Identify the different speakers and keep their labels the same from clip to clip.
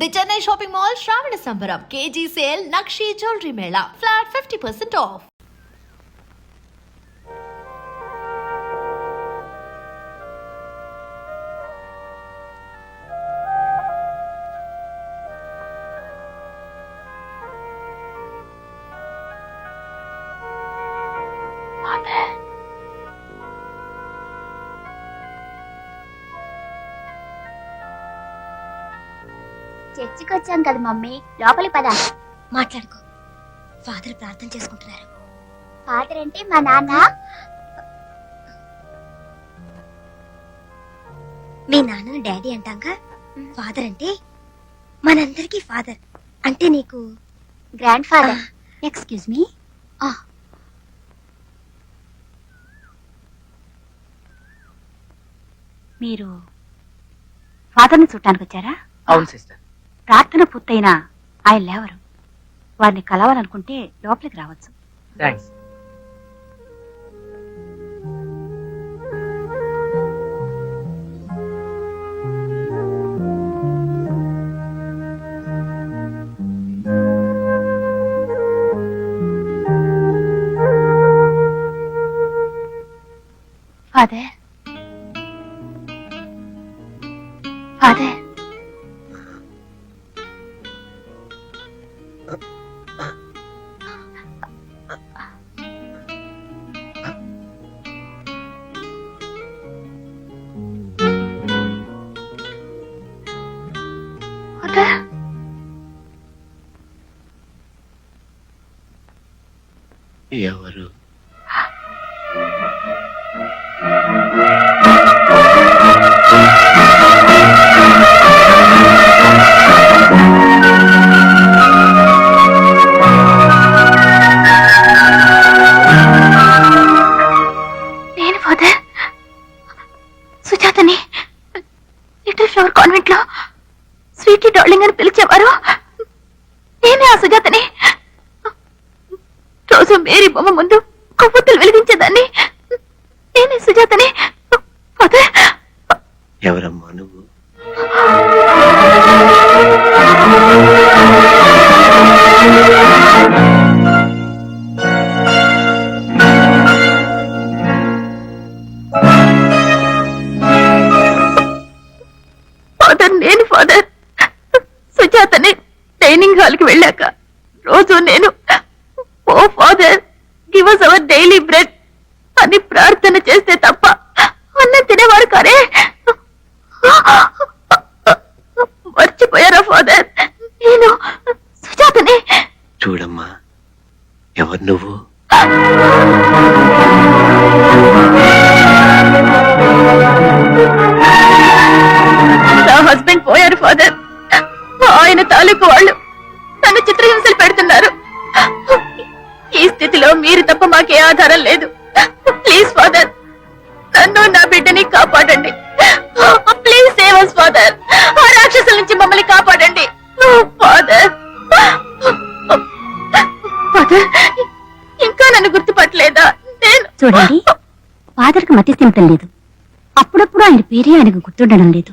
Speaker 1: The Chennai shopping mall Shravana Sambaram K G sale Nakshi jewellery mela flat fifty percent
Speaker 2: off. వచ్చాం కదా mummy? లోపలి పద. మాట్లాడుకో. Father ప్రార్థన చేసుకుంటున్నారు. ఫాదర్ అంటే మా నాన్న. మీ నాన్నను డాడీ అంటాంగా? ఫాదర్ అంటే మనందరికీ ఫాదర్. అంటే నీకు? Grand father. Excuse me.
Speaker 3: మీరు ఫాదర్ని చుట్టానికి వచ్చారా?
Speaker 4: అవును సిస్టర్.
Speaker 3: ప్రార్థన పూర్తయినా ఆయన లేవరు. వారిని కలవాలనుకుంటే లోపలికి రావచ్చు.
Speaker 4: థ్యాంక్స్
Speaker 3: ఫాదర్ ఫాదర్
Speaker 4: ఎవరు
Speaker 3: రోజు మేరీ బొమ్మ ముందు కొవ్వొత్తులు డైలీ బ్రెడ్ అని ప్రార్థన చేస్తే తప్ప అన్నం తినేవారు కరే. ఆధారం లేదు. ప్లీజ్ ఫాదర్ నన్ను నా బిడ్డని కాపాడండి. ప్లీజ్ సేవ్ అస్ ఫాదర్ ఆ రాక్షసుల నుంచి మమ్మల్ని కాపాడండి. ఫాదర్ ఫాదర్ ఇంకా నన్ను గుర్తుపట్టలేదా? నేను
Speaker 5: చూడండి ఫాదర్కి మతి స్థిమితం లేదు. అప్పుడప్పుడు ఆయన పేరే ఆయనకు గుర్తుండడం లేదు.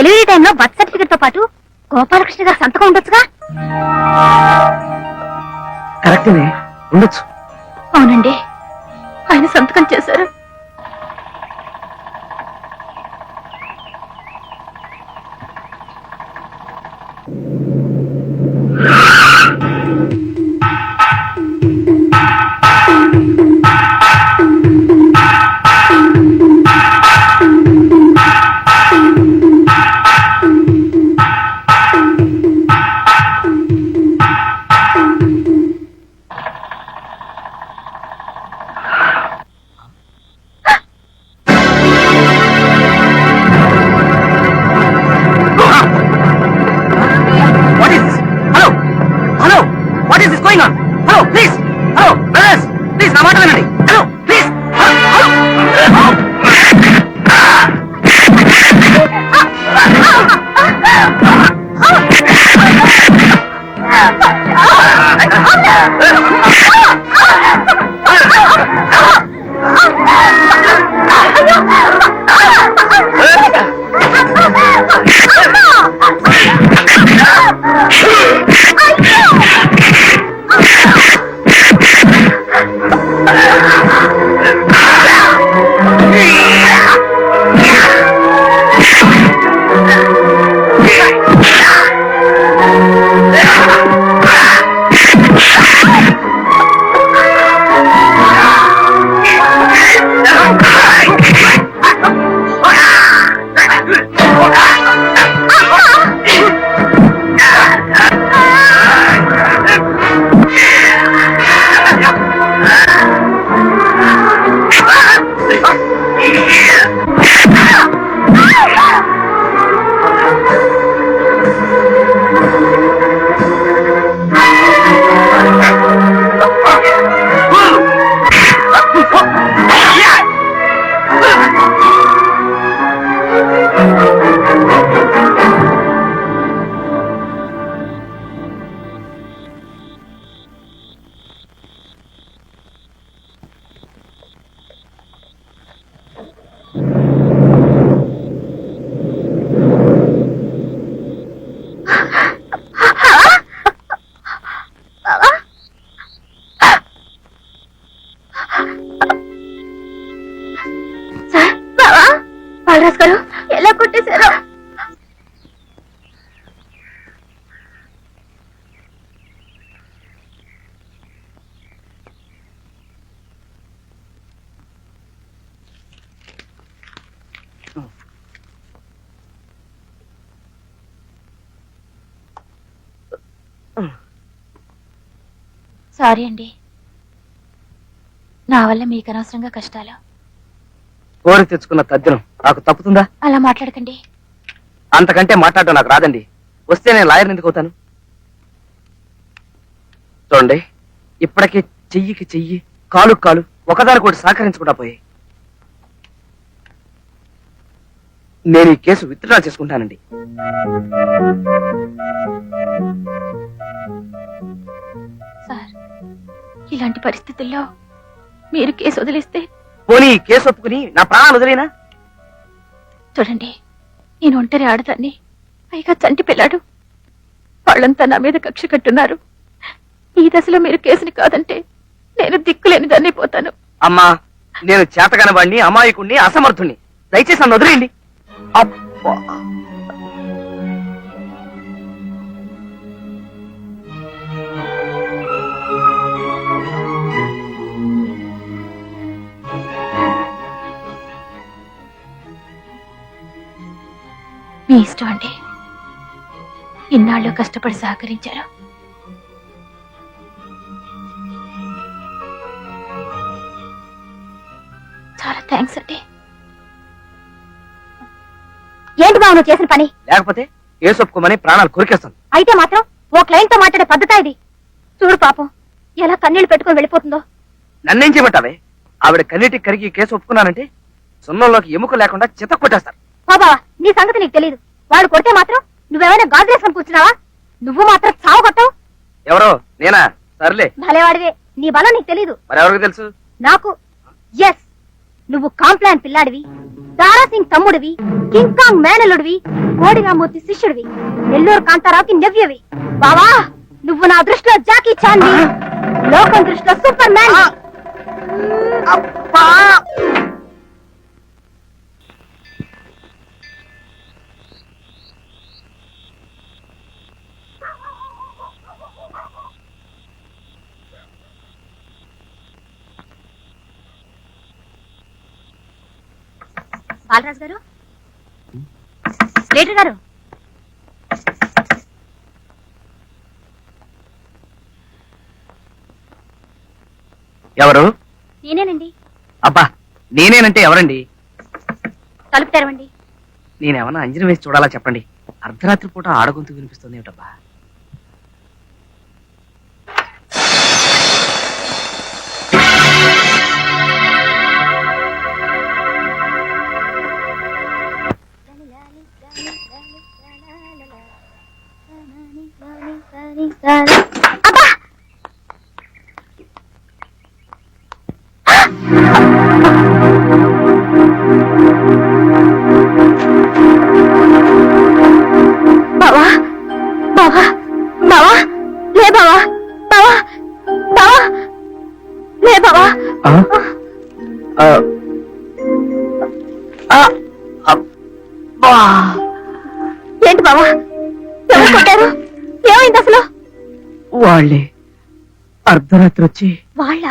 Speaker 5: డెలివరీ టైంలో బర్త్ సర్టిఫికెట్తో పాటు గోపాలకృష్ణ గారి సంతకం ఉండొచ్చుగా?
Speaker 4: కరెక్టేనే ఉండొచ్చు.
Speaker 3: అవునండి. ఆయన సంతకం చేశారు. సారీ అండి. నా వల్ల మీకు అనవసరంగా కష్టాలు.
Speaker 4: కోరి తెచ్చుకున్న తద్దినం నాకు తప్పుతుందా?
Speaker 3: అలా మాట్లాడకండి.
Speaker 4: అంతకంటే మాట్లాడడం నాకు రాదండి. వస్తే నేను లాయర్ ఎందుకు అవుతాను? చూడండి ఇప్పటికే చెయ్యికి చెయ్యి కాలు కాలు ఒకదానికొకటి సహకరించకుండా పోయాయి. నేను ఈ కేసు విత్డ్రా చేసుకుంటానండి.
Speaker 3: ఇలాంటి పరిస్థితుల్లో మీరు కేసు వదిలేస్తే?
Speaker 4: పోనీ కేసు ఒప్పుకుని నా ప్రాణాలు వదిలేనా?
Speaker 3: చూడండి నేను ఒంటరి ఆడదాన్ని పైగా చంటి పిల్లాడు. వాళ్ళంతా నా మీద కక్ష కట్టున్నారు. ఈ దశలో మీరు కేసుని కాదంటే నేను దిక్కులేని దాన్ని పోతాను.
Speaker 4: అమ్మా నేను చేతగాని వాడిని అమాయకుణ్ణి అసమర్థుణ్ణి. దయచేసి నన్ను వదిలేయండి. అబ్బా.
Speaker 3: మీ ఇష్టం అండి. ఇన్నాళ్ళు కష్టపడి సహకరించారు. చాలా థ్యాంక్స్ అండి.
Speaker 6: ఏంటి నువ్వు చేసిన పని?
Speaker 4: లేకపోతే కేసు ఒప్పుకోమని ప్రాణాలు కొరికేస్తాను.
Speaker 6: అయితే మాత్రం ఓ క్లయింట్తో మాట్లాడే పద్ధత ఇది. చూడు పాపం ఎలా కన్నీళ్ళు పెట్టుకొని వెళ్ళిపోతుందో.
Speaker 4: నన్నేం చేయమంటావే? ఆవిడ కన్నీటికి కరిగి కేసు ఒప్పుకున్నానంటే సున్నంలోకి ఎముక లేకుండా చిత కొట్టేస్తారు
Speaker 6: బావా నీ సంగతి నీకు తెలియదు వాడు కొడితే మాత్రం నువ్వేమైనా గాజు వేసుకొని కూర్చున్నావా? నువ్వు మాత్రం చావు కొట్టవు.
Speaker 4: ఎవరో? నేనా? సర్లే.
Speaker 6: భలేవాడివే. నీ బలం నీకు తెలీదు.
Speaker 4: మరెవరికి తెలుసు?
Speaker 6: నాకు? ఎస్ నువ్వు కాంప్లాన్ పిల్లాడివి. దారా సింగ్ తమ్ముడివి. కింగ్ కాంగ్ మేనలుడివి కోడిరామూర్తి శిష్యుడివి. నెల్లూరు కాంతారావుకి నవ్యవి. బావా నువ్వు నా దృష్టిలో జాకీ చాన్ లోకం దృష్టిలో సూపర్ మ్యాన్. బాలరాజు గారు? రేటు గారు?
Speaker 4: ఎవరు?
Speaker 6: నేనేనండి.
Speaker 4: అబ్బా నేనేనంటే ఎవరండి?
Speaker 6: తలుపు తెరవండి.
Speaker 4: నేనేమన్నా అంజనం వేసి చూడాలా చెప్పండి. అర్ధరాత్రి పూట ఆడగొంతు వినిపిస్తుంది ఏమిటబ్బా?
Speaker 6: అబ్బా
Speaker 3: బావా
Speaker 4: వాళ్ళే. అర్ధరాత్రి వచ్చి
Speaker 3: వాళ్ళ?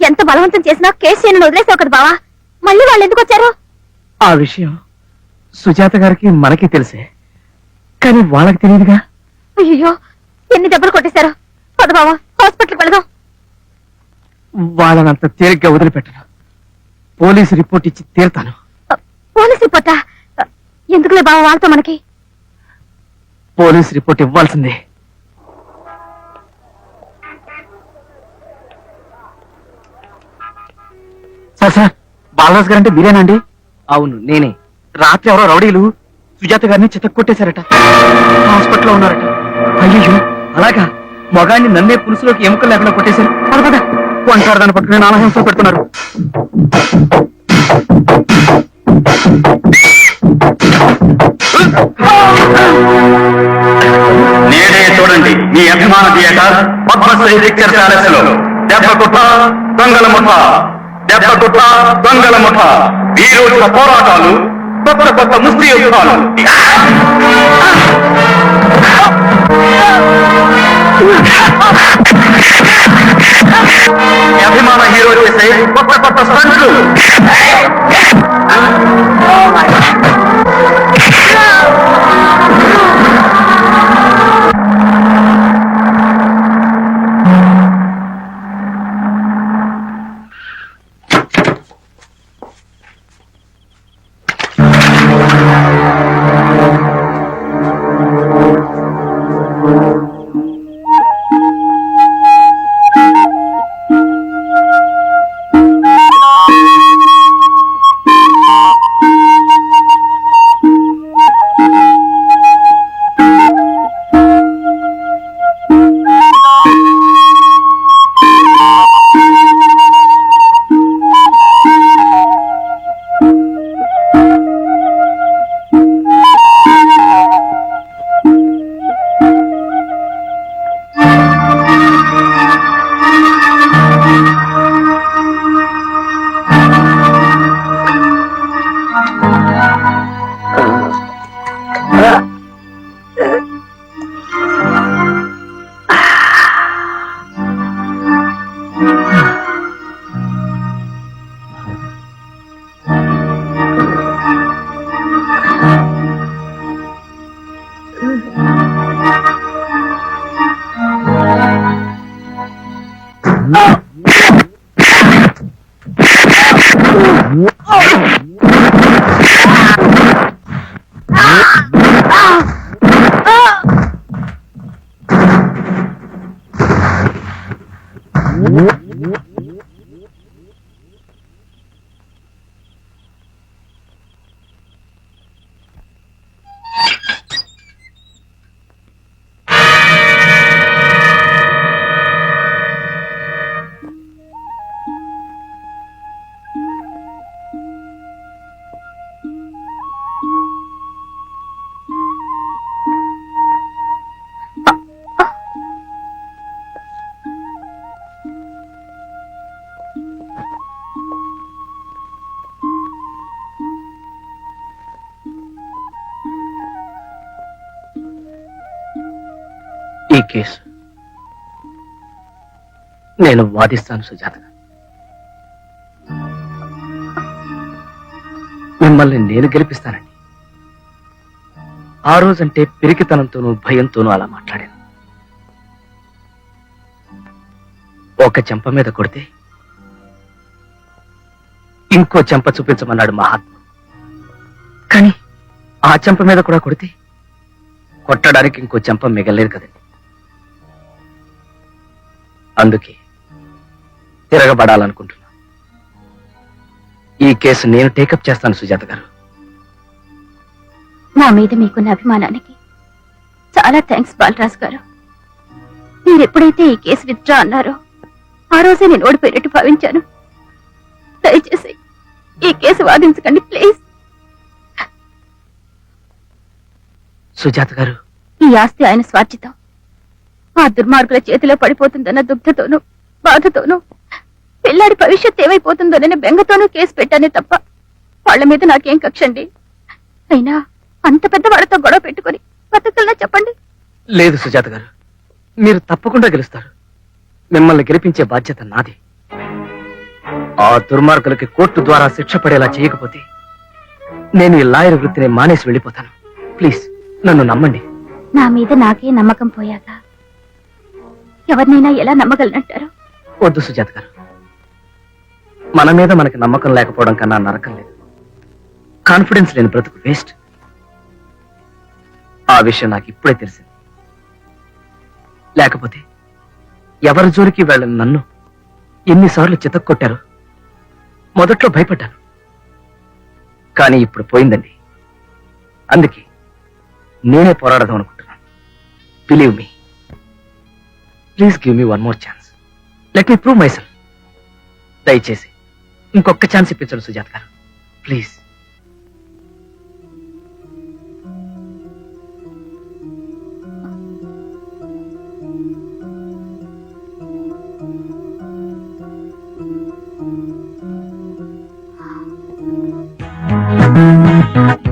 Speaker 3: ఎంత బలవంతం చేసినా కేసు చేయను వదిలేసావు కదా బావా? మళ్ళీ వాళ్ళు ఎందుకు వచ్చారు?
Speaker 4: ఆ విషయం సుజాత గారికి మనకి తెలిసే. కానీ వాళ్ళకి తెలియదుగా?
Speaker 3: అయ్యో ఎన్ని దెబ్బలు కొట్టేశారు? పద బావా హాస్పిటల్కి వెళదాం.
Speaker 4: వాళ్ళనంత తేలిగ్గా వదిలిపెట్టను. పోలీసు రిపోర్ట్ ఇచ్చి తీరుతాను.
Speaker 3: పోలీస్ రిపోర్టా? ఎందుకులే బావా వాళ్ళతో మనకి?
Speaker 4: పోలీస్ రిపోర్ట్ ఇవ్వాల్సిందే. సార్ బాలరాజ్ గారు అంటే మీరేనండి అవును నేనే. రాత్రి ఎవరో రౌడీలు సుజాత గారిని చితక్ కొట్టేశారట హాస్పిటల్లో ఉన్నారట. అయ్యో అలాగా? మగాన్ని నన్నే పులుసులోకి ఎముకలు లేకుండా కొట్టేశారు. పద పద. వంటారు దాన్ని పట్టుకుని నానా హింస పెడుతున్నారు.
Speaker 7: నేడే చూడండి మీ అభిమాన థియేటర్ పద్మశ్రీ పిక్చర్ ప్యాలెస్లో దెబ్బ కుట్ట దొంగల ముఠ. దెబ్బ దొంగల ముఠ. ఈ రోజున పోరాటాలు కొత్త కొత్త ముస్తి యుద్ధాలు. అభిమాన హీరో చేసే కొత్త కొత్త స్టంట్లు.
Speaker 4: Oh ఈ కేసు. నేను వాదిస్తాను సుజాత. మిమ్మల్ని నేను గెలిపిస్తానండి. ఆ రోజంటే పిరికితనంతోనూ భయంతోనూ అలా మాట్లాడాను. ఒక చెంప మీద కొడితే ఇంకో చెంప చూపించమన్నాడు మహాత్ముడు. కానీ ఆ చెంప మీద కూడా కొడితే కొట్టడానికి ఇంకో చెంప మిగలేదు కదండి. అందుకే తిరగబడాలనుకుంటున్నా. ఈ కేసు నేను టేకప్ చేస్తాను సుజాత గారు.
Speaker 3: నా మీద మీకున్న అభిమానానికి చాలా థ్యాంక్స్ బాలరాజు గారు. మీరు ఎప్పుడైతే ఈ కేసు విత్డ్రా అన్నారో ఆ రోజే నేను ఓడిపోయినట్టు భావించాను. దయచేసి ఈ కేసు వాదించకండి ప్లీజ్.
Speaker 4: సుజాత గారు.
Speaker 3: ఈ ఆస్తి ఆయన స్వార్జితం ఆ దుర్మార్గుల చేతిలో పడిపోతుందన్న దుగ్ధతోనూ బాధతోనూ పిల్లాడి భవిష్యత్ ఏమైపోతుందోనని బెంగతోనూ కేసు పెట్టానే తప్ప వాళ్ళ మీద నాకేం కక్షండి? అయినా అంత పెద్ద వాళ్ళతో గొడవ పెట్టుకుని బతకల్లా చెప్పండి?
Speaker 4: లేదు సుజాత గారు మీరు తప్పకుండా గెలుస్తారు. మిమ్మల్ని గెలిపించే బాధ్యత నాది. ఆ దుర్మార్గులకి కోర్టు ద్వారా శిక్ష పడేలా చేయకపోతే నేను ఈ లాయర్ వృత్తిని మానేసి వెళ్ళిపోతాను. ప్లీజ్ నన్ను నమ్మండి.
Speaker 3: నా మీద నాకే నమ్మకం పోయాక ఎవరినైనా ఎలా నమ్మగలనంటారు?
Speaker 4: వద్దు సుజాత గారు. మన మీద మనకి నమ్మకం లేకపోవడం కన్నా నరకం లేదు. కాన్ఫిడెన్స్ లేని బ్రతుకు వేస్ట్ ఆ విషయం నాకు ఇప్పుడే తెలిసింది. లేకపోతే ఎవరి జోలికి వెళ్ళని నన్ను ఎన్నిసార్లు చితక్కొట్టారు మొదట్లో భయపడ్డాను. కానీ ఇప్పుడు పోయిందండి. అందుకే నేనే పోరాడదాం అనుకుంటున్నాను. Believe me please give me one more chance. Let me prove myself దయచేసి ఇంకొక ఛాన్స్ ఇప్పించండి Sujatha garu. Please
Speaker 8: Thank
Speaker 9: you.